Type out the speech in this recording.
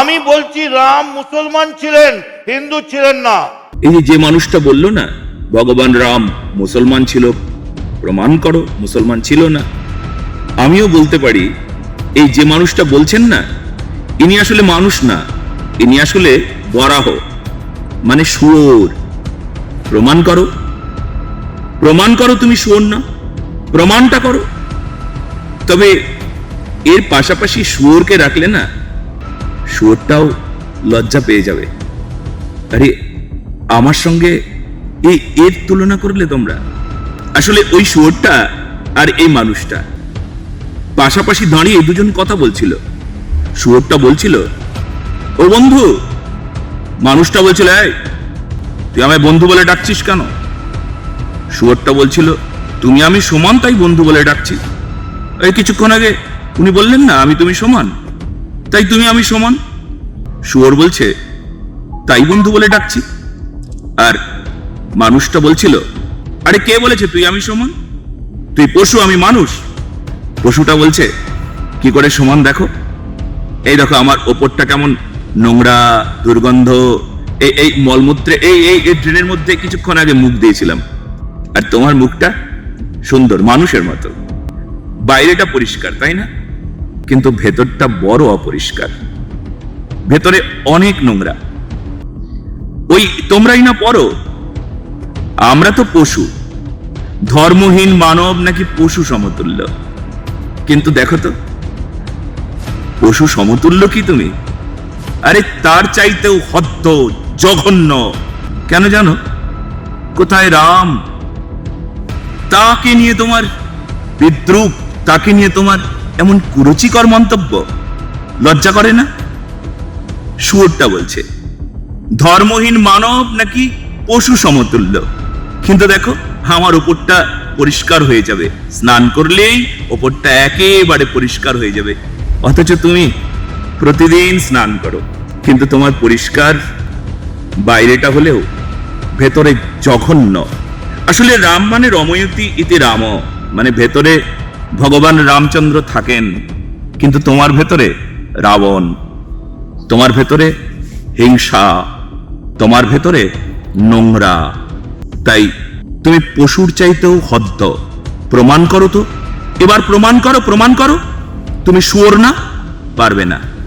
আমি বলছি রাম মুসলমান ছিলেন, হিন্দু ছিলেন না। এই যে মানুষটা বলল না, ভগবান রাম মুসলমান ছিল, প্রমাণ করো, মুসলমান ছিল না। আমিও বলতে পারি, এই যে মানুষটা বলছেন না, ইনি আসলে মানুষ না, ইনি আসলে বরাহ মানে শুয়োর। প্রমাণ করো। প্রমাণ করো তুমি শুয়োর না, প্রমাণটা করো। তবে এর পাশাপাশি শুয়োরকে রাখলে না শুয়োরটাও লজ্জা পেয়ে যাবে। আরে, আমার সঙ্গে এই এর তুলনা করলে তোমরা? আসলে ওই শুয়োরটা আর এই মানুষটা। পাশাপাশি দাঁড়িয়ে দুজন কথা বলছিল। শুয়োরটা বলছিল, ও বন্ধু, মানুষটা বলছিল, এই, তুই আমায় বন্ধু বলে ডাকছিস কেন? শুয়োরটা বলছিল, তুমি আমি সমান তাই বন্ধু বলে ডাকছি। এই কিছুক্ষণ আগে উনি বললেন, না, আমি তুমি সমান। তাই তুমি আমি সমান? শুয়োর বলছে, তাই বন্ধু বলে ডাকছি। আর মানুষটা বলছিল, আরে কে বলেছে তুই আমি সমান? তুই পশু, আমি মানুষ। পশুটা বলছে, কি করে সমান দেখো? এই দেখো আমার ওপরটা কেমন নোংরা, দুর্গন্ধ। এই এই মলমূত্রে, এই এই এই ড্রেনের মধ্যে কিছুক্ষণ আগে মুখ দিয়েছিলাম। আর তোমার মুখটা সুন্দর, মানুষের মতো। বাইরেটা পরিষ্কার, তাই না? কিন্তু ভেতরটা বড় অপরিষ্কার। ভেতরে অনেক নোংরা। ওই তোমরাই না পড়ো? আমরা তো পশু। ধর্মহীন মানব নাকি পশু সমতুল্য? কিন্তু দেখো তো, পশু সমতুল্য কি তুমি? আরে তার চাইতেও হদ্দ, জঘন্য। কেন জানো? কোথায় রাম? তাকে নিয়ে তোমার বিদ্রুপ, তাকে নিয়ে তোমার এমন কুরুচিকর মন্তব্য? লজ্জা করে না? শুয়োরটা বলছে, ধর্মহীন মানব নাকি পশু সমতুল্য? কিন্তু দেখো, আমার ওপরটা পরিষ্কার হয়ে যাবে। স্নান করলেই ওপরটা একেবারে পরিষ্কার হয়ে যাবে। অথচ তুমি প্রতিদিন স্নান করো। কিন্তু তোমার পরিষ্কার বাইরেটা হলেও ভেতরে জঘন্য। আসলে রাম মানে রময়তি ইতি রাম। মানে ভেতরে ভগবান রামচন্দ্র থাকেন, কিন্তু তোমার ভেতরে রাবণ, তোমার ভেতরে হিংসা, তোমার ভেতরে নোংরা। তাই তুমি পশুর চাইতেও হদ্দ। প্রমাণ করো তো। এবার প্রমাণ করো প্রমাণ করো। তুমি শুয়োর না, পারবে না।